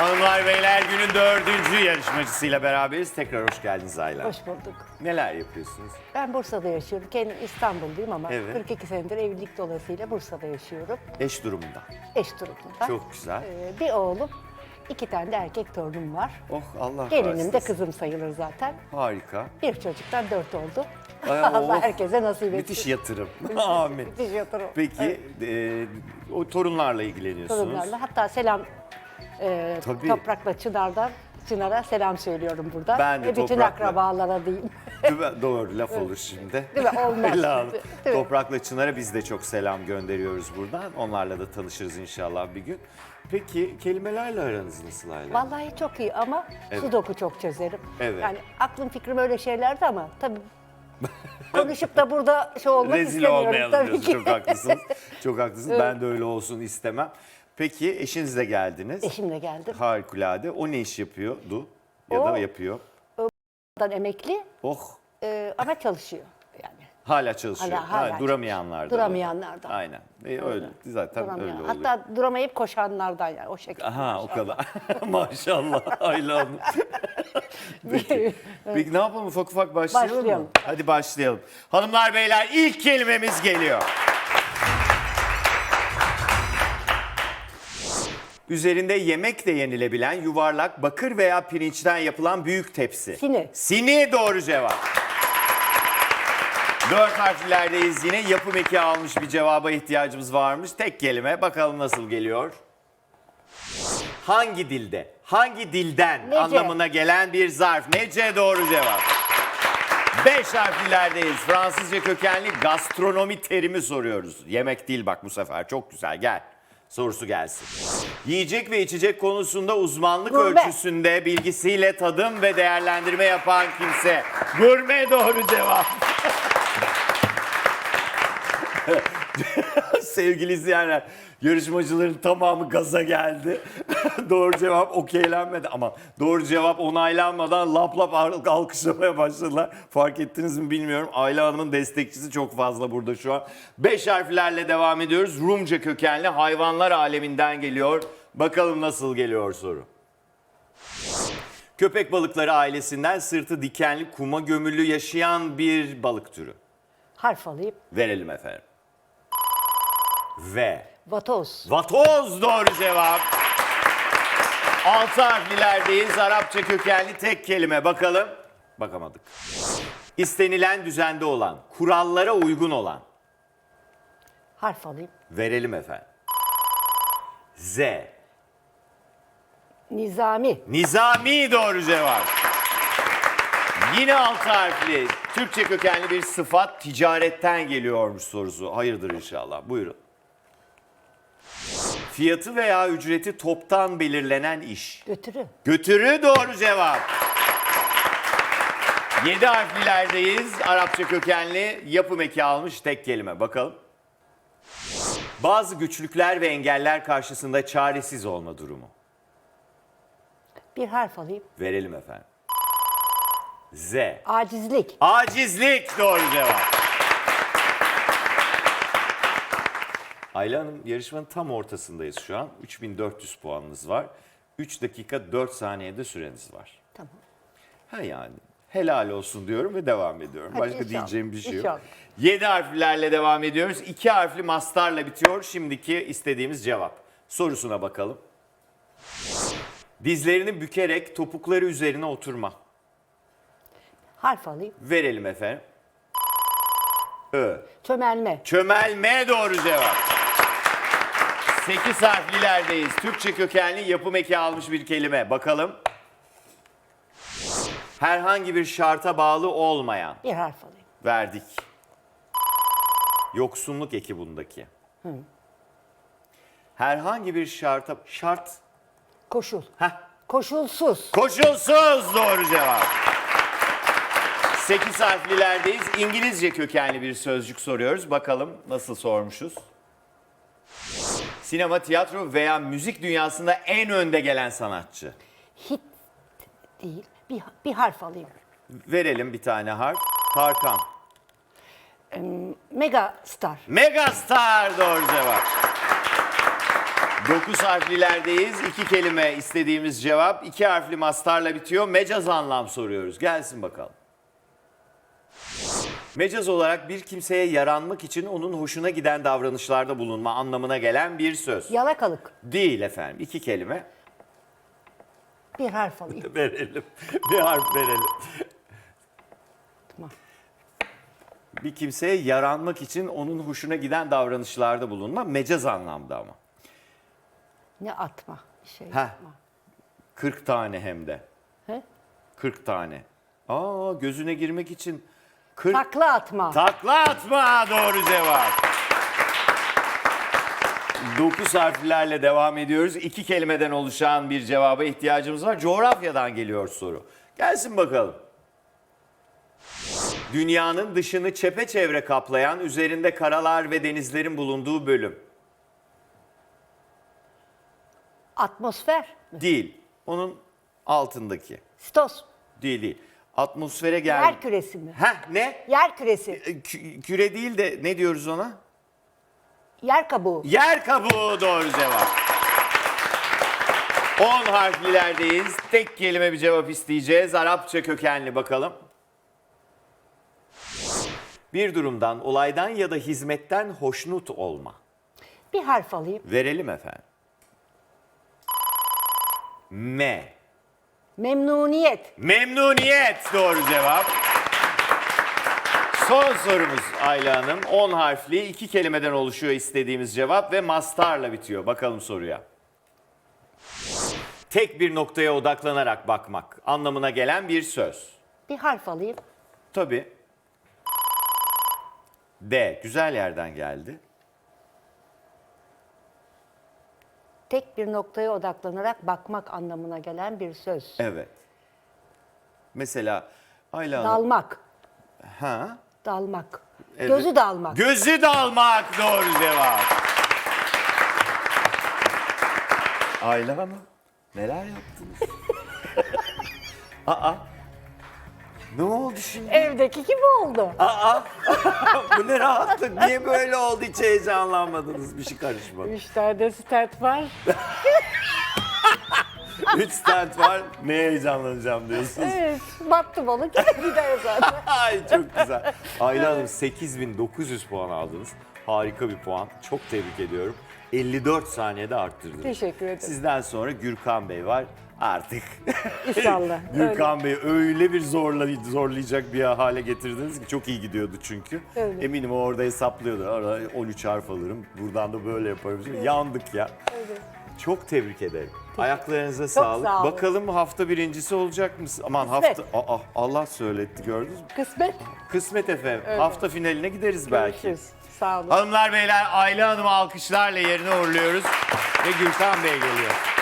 Hanımlar beyler günün dördüncü yarışmacısıyla beraberiz. Tekrar hoş geldiniz Ayla. Hoş bulduk. Neler yapıyorsunuz? Ben Bursa'da yaşıyorum. Kendim İstanbul'duyum ama Evet. 42 senedir evlilik dolayısıyla Bursa'da yaşıyorum. Eş durumunda. Eş durumunda. Çok güzel. Ee, bir oğlum, iki tane de erkek torunum var. Oh Allah Gelinim de bağışlasın. kızım sayılır zaten. Harika. Bir çocuktan dört oldu. Ay, Allah oh. herkese nasip etsin. Müthiş yatırım. Amin. Müthiş yatırım. Peki e, o torunlarla ilgileniyorsunuz. Torunlarla. Hatta selam e, Tabii. Toprak'la Çınar'dan Çınar'a selam söylüyorum burada. Ben de Ve bütün Toprak'la. akrabalara diyeyim. Değil mi? Doğru laf olur şimdi. Değil mi? Olmaz. Helal. Değil mi? Toprak'la Çınar'a biz de çok selam gönderiyoruz buradan. Onlarla da tanışırız inşallah bir gün. Peki kelimelerle aranız nasıl Ayla? Vallahi çok iyi ama Evet. sudoku çok çözerim. Evet. Yani aklım fikrim öyle şeylerdi ama tabii konuşup da burada şey olmak Rezil istemiyorum olmayalım tabii diyorsun. ki. Çok haklısınız. Çok haklısınız. Ben de öyle olsun istemem. Peki eşinizle geldiniz. Eşimle geldim. Harikulade. O ne iş yapıyordu? Ya O- da yapıyor. Ondan emekli Oh e, ama çalışıyor yani. hala çalışıyor. Hala- hala ha, duramayanlardan. Duramayanlardan. Aynen. E, öyle. Zaten Duramıyor. öyle oluyor. Hatta duramayıp koşanlardan yani o şekilde. Aha o kadar. Maşallah Ayla Hanım. Peki. Peki ne yapalım ufak ufak başlayalım mı? Başlayalım. Hadi başlayalım. Hanımlar beyler ilk kelimemiz geliyor. Üzerinde yemek de yenilebilen yuvarlak bakır veya pirinçten yapılan büyük tepsi. Sini. Sini doğru cevap. Dört harflerdeyiz yine. Yapım eki almış bir cevaba ihtiyacımız varmış. Tek kelime. Bakalım nasıl geliyor. Hangi dilde? Hangi dilden Nece. anlamına gelen bir zarf? Nece doğru cevap. Beş harflerdeyiz. Fransızca kökenli gastronomi terimi soruyoruz. Yemek değil bak bu sefer. Çok güzel. Gel. Sorusu gelsin. Yiyecek ve içecek konusunda uzmanlık Gurme. ölçüsünde bilgisiyle tadım ve değerlendirme yapan kimse. Gurme doğru cevap. Sevgili izleyenler, yarışmacıların tamamı gaza geldi. doğru cevap okeylenmedi ama doğru cevap onaylanmadan lap lap al- alkışlamaya başladılar. Fark ettiniz mi bilmiyorum. Ayla Hanım'ın destekçisi çok fazla burada şu an. Beş harflerle devam ediyoruz. Rumca kökenli hayvanlar aleminden geliyor. Bakalım nasıl geliyor soru. Köpek balıkları ailesinden sırtı dikenli kuma gömülü yaşayan bir balık türü. Harf alayım. Verelim efendim. Ve Vatoz. vatoz doğru cevap. Altı harflilerdeyiz. Arapça kökenli tek kelime. Bakalım. Bakamadık. İstenilen düzende olan, kurallara uygun olan. Harf alayım. Verelim efendim. Z. Nizami. Nizami doğru cevap. Yine altı harfli. Türkçe kökenli bir sıfat ticaretten geliyormuş sorusu. Hayırdır inşallah. Buyurun. Fiyatı veya ücreti toptan belirlenen iş. Götürü. Götürü doğru cevap. Yedi harflilerdeyiz. Arapça kökenli yapım eki almış tek kelime. Bakalım. Bazı güçlükler ve engeller karşısında çaresiz olma durumu. Bir harf alayım. Verelim efendim. Z. Acizlik. Acizlik doğru cevap. Ayla Hanım yarışmanın tam ortasındayız şu an. 3400 puanınız var. 3 dakika 4 saniyede süreniz var. Tamam. Ha yani helal olsun diyorum ve devam ediyorum. Hadi Başka inşallah, diyeceğim bir şey yok. inşallah. 7 harflerle devam ediyoruz. 2 harfli mastarla bitiyor. Şimdiki istediğimiz cevap. Sorusuna bakalım. Dizlerini bükerek topukları üzerine oturma. Harf alayım. Verelim efendim. Ö. Çömelme. Çömelme doğru cevap. 8 harflilerdeyiz. Türkçe kökenli yapım eki almış bir kelime. Bakalım. Herhangi bir şarta bağlı olmayan. Bir harf alayım. Verdik. Yoksunluk eki bundaki. Herhangi bir şarta... Şart. Koşul. Heh. Koşulsuz. Koşulsuz doğru cevap. 8 harflilerdeyiz. İngilizce kökenli bir sözcük soruyoruz. Bakalım nasıl sormuşuz. Sinema, tiyatro veya müzik dünyasında en önde gelen sanatçı. Hit değil. Bir, bir harf alayım. Verelim bir tane harf. Tarkan. Mega star. Megastar doğru cevap. Dokuz harflilerdeyiz. İki kelime istediğimiz cevap. iki harfli mastarla bitiyor. Mecaz anlam soruyoruz. Gelsin bakalım. Mecaz olarak bir kimseye yaranmak için onun hoşuna giden davranışlarda bulunma anlamına gelen bir söz. Yalakalık. Değil efendim. İki kelime. Bir harf alayım. Verelim. Bir harf verelim. Tamam. Bir kimseye yaranmak için onun hoşuna giden davranışlarda bulunma. Mecaz anlamda ama. Ne atma. Şey Heh. yapma. 40 tane hem de. He? 40 tane. Aa gözüne girmek için 40 Takla atma. takla atma doğru cevap. 9 harflerle devam ediyoruz. İki kelimeden oluşan bir cevaba ihtiyacımız var. Coğrafyadan geliyor soru. Gelsin bakalım. Dünyanın dışını çepeçevre kaplayan, üzerinde karalar ve denizlerin bulunduğu bölüm. Atmosfer. mi? Değil. Onun altındaki. Stos. Değil değil. Atmosfere gel. Yer küresi mi? Heh ne? Yer küresi. E, kü- küre değil de ne diyoruz ona? Yer kabuğu. Yer kabuğu doğru cevap. 10 harflilerdeyiz. Tek kelime bir cevap isteyeceğiz. Arapça kökenli bakalım. Bir durumdan, olaydan ya da hizmetten hoşnut olma. Bir harf alayım. Verelim efendim. M. Memnuniyet. Memnuniyet doğru cevap. Son sorumuz Ayla Hanım. 10 harfli iki kelimeden oluşuyor istediğimiz cevap ve mastarla bitiyor. Bakalım soruya. Tek bir noktaya odaklanarak bakmak anlamına gelen bir söz. Bir harf alayım. Tabii. D. Güzel yerden geldi. Tek bir noktaya odaklanarak bakmak anlamına gelen bir söz. Evet. Mesela Ayla Hanım. Dalmak. ha? Dalmak. Evet. Gözü dalmak. Gözü dalmak doğru cevap. Ayla Hanım neler yaptınız? Aa. Ne oldu şimdi? Evdeki gibi oldu. Aa. Bu ne rahatlık. Niye böyle oldu? Hiç heyecanlanmadınız. Bir şey karışmadı. Üç tane start var. Üç stand var. Ne heyecanlanacağım diyorsunuz. Evet. Battı balık gider zaten. Ay çok güzel. Ayla Hanım 8900 puan aldınız. Harika bir puan. Çok tebrik ediyorum. 54 saniyede arttırdınız. Teşekkür ederim. Sizden sonra Gürkan Bey var. Artık İnşallah. Gürkan Bey öyle bir zorla, zorlayacak bir hale getirdiniz ki çok iyi gidiyordu çünkü. Öyle. Eminim o orada hesaplıyordu. Ara 13 harf alırım. Buradan da böyle yaparım. Yandık ya. Çok tebrik ederim. Ayaklarınıza sağlık. sağ olun. Bakalım hafta birincisi olacak mısın? Aman Kısmet. hafta Aa, Allah söyletti gördünüz mü? Kısmet. Kısmet efendim. Hafta finaline gideriz belki. Görüşürüz. Sağ olun. Hanımlar beyler Ayla Hanım'ı alkışlarla yerine uğurluyoruz. Ve Gülten Bey geliyor.